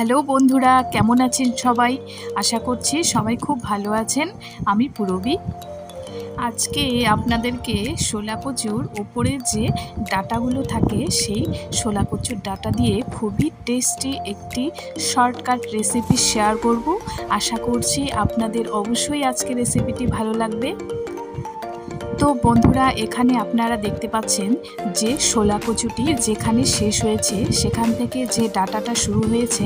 Hello বন্ধুরা, কেমন আছেন সবাই? আশা করছি সবাই খুব ভালো আছেন। আমি পুরবী। আজকে আপনাদেরকে শোলা কচুর ওপরের যে ডাটাগুলো থাকে, সেই শোলা কচুর ডাটা দিয়ে খুবই টেস্টি একটি শর্টকাট রেসিপি শেয়ার করব। আশা করছি আপনাদের অবশ্যই আজকে রেসিপিটি ভালো লাগবে। তো বন্ধুরা, এখানে আপনারা দেখতে পাচ্ছেন যে শোলা কচুটি যেখানে শেষ হয়েছে, সেখান থেকে যে ডাটাটা শুরু হয়েছে,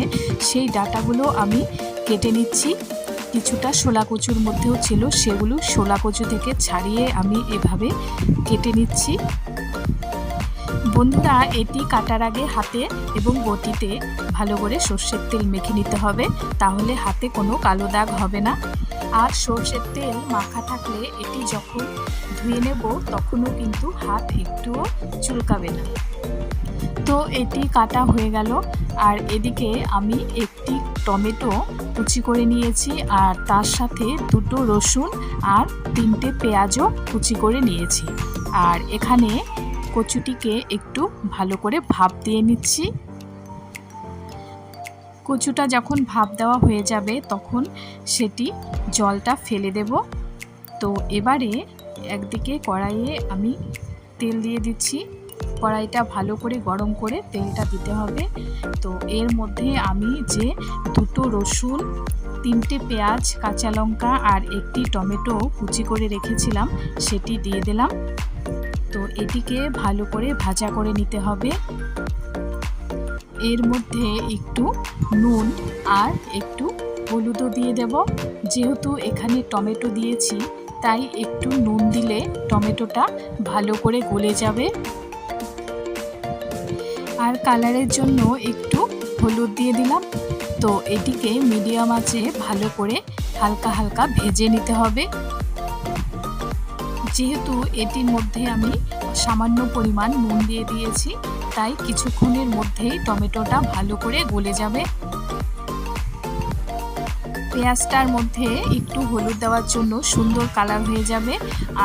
সেই ডাটাগুলো আমি কেটে নিচ্ছি। কিছুটা শোলা কচুর মধ্যেও ছিল, সেগুলো শোলা কচু থেকে ছাড়িয়ে আমি এভাবে কেটে নিচ্ছি। বন্ধুরা, এটি কাটার আগে হাতে এবং বটিতে ভালো করে সর্ষের তেল মেখে নিতে হবে, তাহলে হাতে কোনো কালো দাগ হবে না। আর সর্ষের তেল মাখা থাকলে এটি যখন ধুয়ে নেব, তখনও কিন্তু হাত একটুও চুলকাবে না। তো এটি কাটা হয়ে গেল। আর এদিকে আমি একটি টমেটো কুচি করে নিয়েছি আর তার সাথে দুটো রসুন আর তিনটে পেঁয়াজও কুচি করে নিয়েছি। আর এখানে কচুটিকে একটু ভালো করে ভাপ দিয়ে নিচ্ছি। কচুটা যখন ভাপ দেওয়া হয়ে যাবে, তখন সেটি জলটা ফেলে দেব। তো এবারে একদিকে কড়াইয়ে আমি তেল দিয়ে দিচ্ছি। কড়াইটা ভালো করে গরম করে তেলটা দিতে হবে। তো এর মধ্যে আমি যে দুটো রসুন, তিনটে পেঁয়াজ, কাঁচা লঙ্কা আর একটি টমেটো কুচি করে রেখেছিলাম, সেটি দিয়ে দিলাম। তো এটিকে ভালো করে ভাজা করে নিতে হবে। এর মধ্যে একটু নুন আর একটু হলুদও দিয়ে দেব। যেহেতু এখানে টমেটো দিয়েছি, তাই একটু নুন দিলে টমেটোটা ভালো করে গলে যাবে। আর কালারের জন্য একটু হলুদ দিয়ে দিলাম। তো এটিকে মিডিয়াম আঁচে ভালো করে হালকা হালকা ভেজে নিতে হবে। যেহেতু এটির মধ্যে আমি সামান্য পরিমাণ নুন দিয়ে দিয়েছি, তাই কিছুক্ষণের মধ্যেই টমেটোটা ভালো করে গলে যাবে। পেঁয়াজটার মধ্যে একটু হলুদ দেওয়ার জন্য সুন্দর কালার হয়ে যাবে,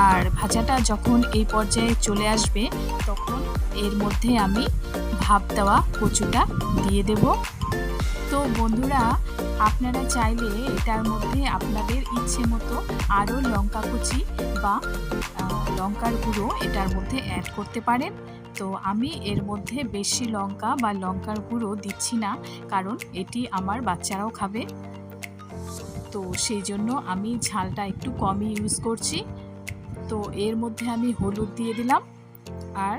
আর ভাজাটা যখন এই পর্যায়ে চলে আসবে, তখন এর মধ্যে আমি ভাপ দেওয়া কচুটা দিয়ে দেব। তো বন্ধুরা আপনারা চাইলে এটার মধ্যে আপনাদের ইচ্ছে মতো আরও লঙ্কা কুচি বা লঙ্কার গুঁড়ো এটার মধ্যে অ্যাড করতে পারেন। তো আমি এর মধ্যে বেশি লঙ্কা বা লঙ্কার গুঁড়ো দিচ্ছি না, কারণ এটি আমার বাচ্চারাও খাবে। তো সেই জন্য আমি ঝালটা একটু কমই ইউজ করছি। তো এর মধ্যে আমি হলুদ দিয়ে দিলাম, আর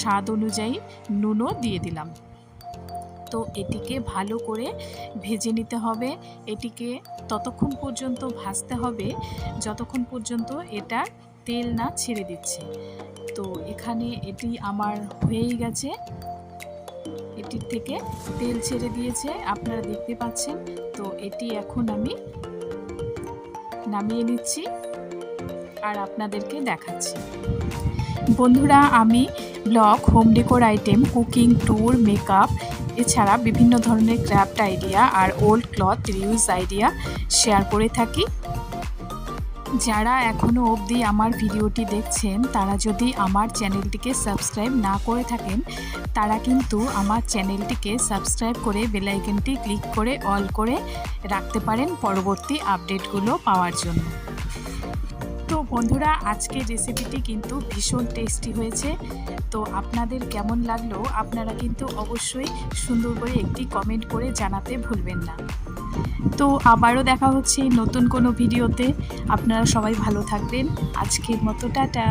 স্বাদ অনুযায়ী নুনও দিয়ে দিলাম। তো এটিকে ভালো করে ভেজে নিতে হবে। এটিকে ততক্ষণ পর্যন্ত ভাজতে হবে। যতক্ষণ পর্যন্ত এটা তেল না ছেড়ে দিচ্ছে। তো এখানে এটি আমার হয়েই গেছে। এটির থেকে তেল ছেড়ে দিয়েছে, আপনারা দেখতে পাচ্ছেন। তো এটি এখন আমি নামিয়ে নিচ্ছি আর আপনাদেরকে দেখাচ্ছি। বন্ধুরা, আমি blog home decor item, cooking, tour, makeup এছাড়া বিভিন্ন ধরনের ক্রাফট আইডিয়া আর old cloth reuse idea share করে থাকি। যারা এখনও অবধি আমার ভিডিওটি দেখছেন, তারা যদি আমার চ্যানেলটিকে সাবস্ক্রাইব না করে থাকেন, তারা কিন্তু আমার চ্যানেলটিকে সাবস্ক্রাইব করে বেলাইকনটি ক্লিক করে অল করে রাখতে পারেন পরবর্তী আপডেটগুলো পাওয়ার জন্য। তো বন্ধুরা, আজকে রেসিপিটি কিন্তু ভীষণ টেস্টি হয়েছে। তো আপনাদের কেমন লাগল, আপনারা কিন্তু অবশ্যই সুন্দর করে একটি কমেন্ট করে জানাতে ভুলবেন না। তো আবারও দেখা হচ্ছে নতুন কোনো ভিডিওতে আপনারা সবাই ভালো থাকবেন। আজকের মতো, টাটা!